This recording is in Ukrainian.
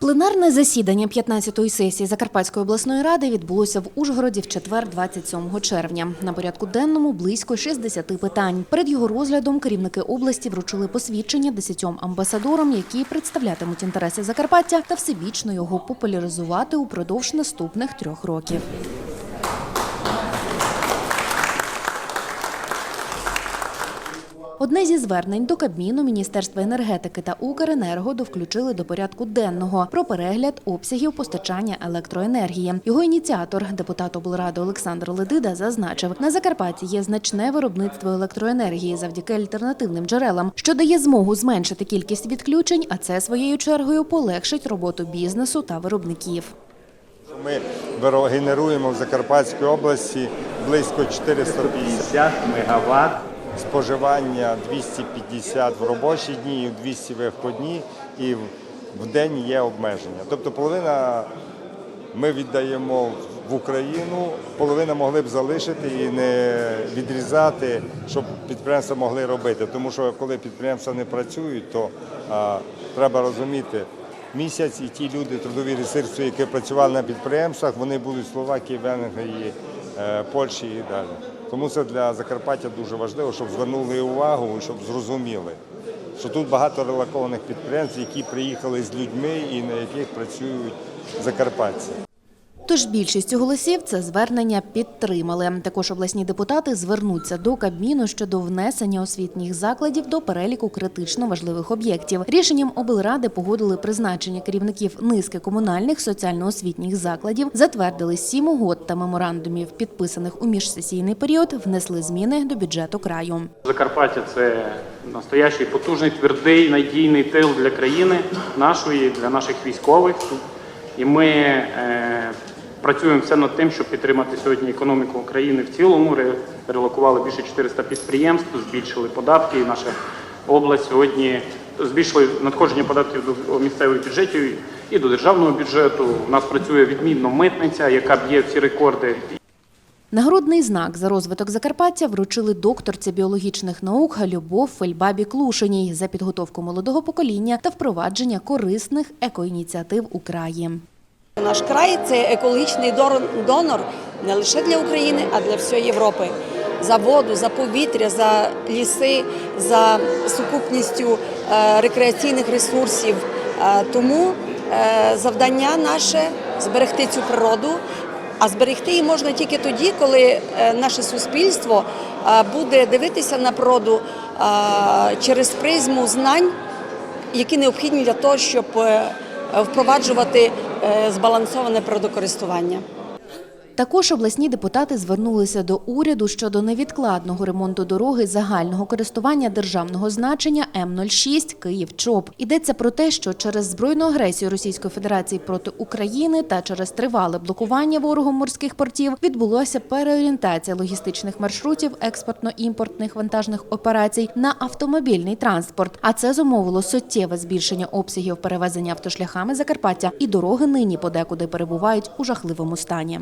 Пленарне засідання 15-ї сесії Закарпатської обласної ради відбулося в Ужгороді в четвер, 27 червня. На порядку денному близько 60 питань. Перед його розглядом керівники області вручили посвідчення 10 амбасадорам, які представлятимуть інтереси Закарпаття та всебічно його популяризувати упродовж наступних трьох років. Одне зі звернень до Кабміну Міністерства енергетики та Укренерго довключили до порядку денного про перегляд обсягів постачання електроенергії. Його ініціатор, депутат облради Олександр Ледида, зазначив, на Закарпатті є значне виробництво електроенергії завдяки альтернативним джерелам, що дає змогу зменшити кількість відключень, а це своєю чергою полегшить роботу бізнесу та виробників. Ми генеруємо в Закарпатській області близько 450 50 мегаватт. Споживання 250 в робочі дні і 200 вихідні, і в- в день є обмеження. Тобто половина ми віддаємо в Україну, половина могли б залишити і не відрізати, щоб підприємства могли робити. Тому що коли підприємства не працюють, то а, треба розуміти. Місяць і ті люди, трудові ресурси, які працювали на підприємствах, вони будуть в Словакії, Венгрії, е, Польщі і далі. Тому це для Закарпаття дуже важливо, щоб звернули увагу, щоб зрозуміли, що тут багато релакованих підприємств, які приїхали з людьми і на яких працюють закарпатці. Тож більшістю голосів це звернення підтримали. Також обласні депутати звернуться до Кабміну щодо внесення освітніх закладів до переліку критично важливих об'єктів. Рішенням облради погодили призначення керівників низки комунальних соціально-освітніх закладів, затвердили сім угод та меморандумів, підписаних у міжсесійний період, внесли зміни до бюджету краю. Закарпаття це настоящий потужний, твердий, надійний тил для країни нашої, для наших військових. І ми е, працюємо все над тим, щоб підтримати сьогодні економіку України в цілому. Ре- Релокували більше 400 підприємств, збільшили податки. І наша область сьогодні збільшили надходження податків до місцевих бюджетів і до державного бюджету. У нас працює відмінно митниця, яка б'є всі рекорди. Нагородний знак за розвиток Закарпаття вручили докторці біологічних наук Любов Фельбабі Клушиній за підготовку молодого покоління та впровадження корисних екоініціатив у краї. Наш край це екологічний донор не лише для України, а для всієї Європи. За воду, за повітря, за ліси, за сукупністю е, рекреаційних ресурсів. Е, Тому е, завдання наше зберегти цю природу. А зберегти її можна тільки тоді, коли е, наше суспільство е, буде дивитися на природу е, через призму знань, які необхідні для того, щоб впроваджувати збалансоване природокористування. Також обласні депутати звернулися до уряду щодо невідкладного ремонту дороги загального користування державного значення М06 Київ-Чоп. Йдеться про те, що через збройну агресію Російської Федерації проти України та через тривале блокування ворогом морських портів відбулася переорієнтація логістичних маршрутів експортно-імпортних вантажних операцій на автомобільний транспорт. А це зумовило суттєве збільшення обсягів перевезення автошляхами Закарпаття, і дороги нині подекуди перебувають у жахливому стані.